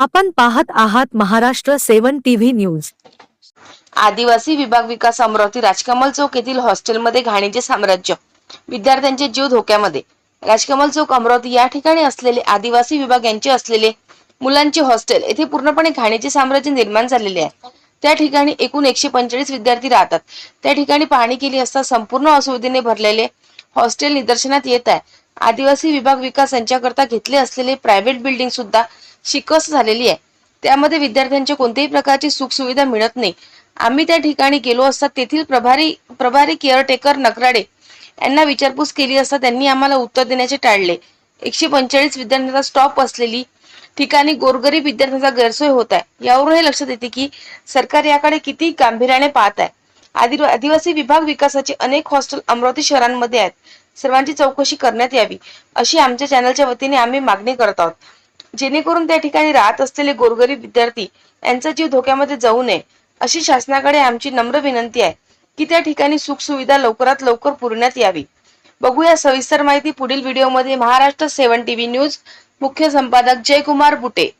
आपण पाहत आहात महाराष्ट्र सेवन टीव्ही न्यूज. आदिवासी विभाग विकास अमरावती राजकमल चौक येथील हॉस्टेलमध्ये घाणीचे साम्राज्य. विद्यार्थ्यांचे जीव धोक्यामध्ये. राजकमल चौक अमरावती या ठिकाणी असलेले आदिवासी विभाग यांचे असलेले मुलांचे हॉस्टेल येथे पूर्णपणे घाणीचे साम्राज्य निर्माण झालेले आहे. त्या ठिकाणी एकूण एकशे पंचेचाळीस विद्यार्थी राहतात. त्या ठिकाणी पाहणी केली असता संपूर्ण असुविधेने भरलेले हॉस्टेल निदर्शनात येत आहे. आदिवासी विभाग विकास यांच्याकरता घेतले असलेले प्रायव्हेट बिल्डिंग सुद्धा शिकस्त झालेली आहे. त्यामध्ये विद्यार्थ्यांच्या कोणत्याही प्रकारची सुखसुविधा मिळत नाही. आम्ही त्या ठिकाणी गेलो असता तेथील प्रभारी प्रभारी केअरटेकर नकराडे यांना विचारपूस केली असता त्यांनी आम्हाला उत्तर देण्याचे टाळले. एकशे पंचेचाळीस विद्यार्थ्यांचा स्टॉप असलेली ठिकाणी गोरगरीब विद्यार्थ्यांचा गैरसोय होत आहे. यावरून हे लक्षात येते की सरकार याकडे किती गांभीर्याने पाहत आहे. आदिवासी विभाग विकासाचे अनेक हॉस्टेल अमरावती शहरांमध्ये आहेत. सर्वांची चौकशी करण्यात यावी अशी आमच्या चॅनलच्या वतीने आम्ही मागणी करत आहोत. जेणेकरून त्या ठिकाणी राहत असलेले गोरगरीब विद्यार्थी यांचा जीव धोक्यामध्ये जाऊ नये अशी शासनाकडे आमची नम्र विनंती आहे की त्या ठिकाणी सुखसुविधा लवकरात लवकर पुरवण्यात यावी. बघूया सविस्तर माहिती पुढील व्हिडिओमध्ये. Maharashtra seven TV news. मुख्य संपादक जयकुमार बुटे.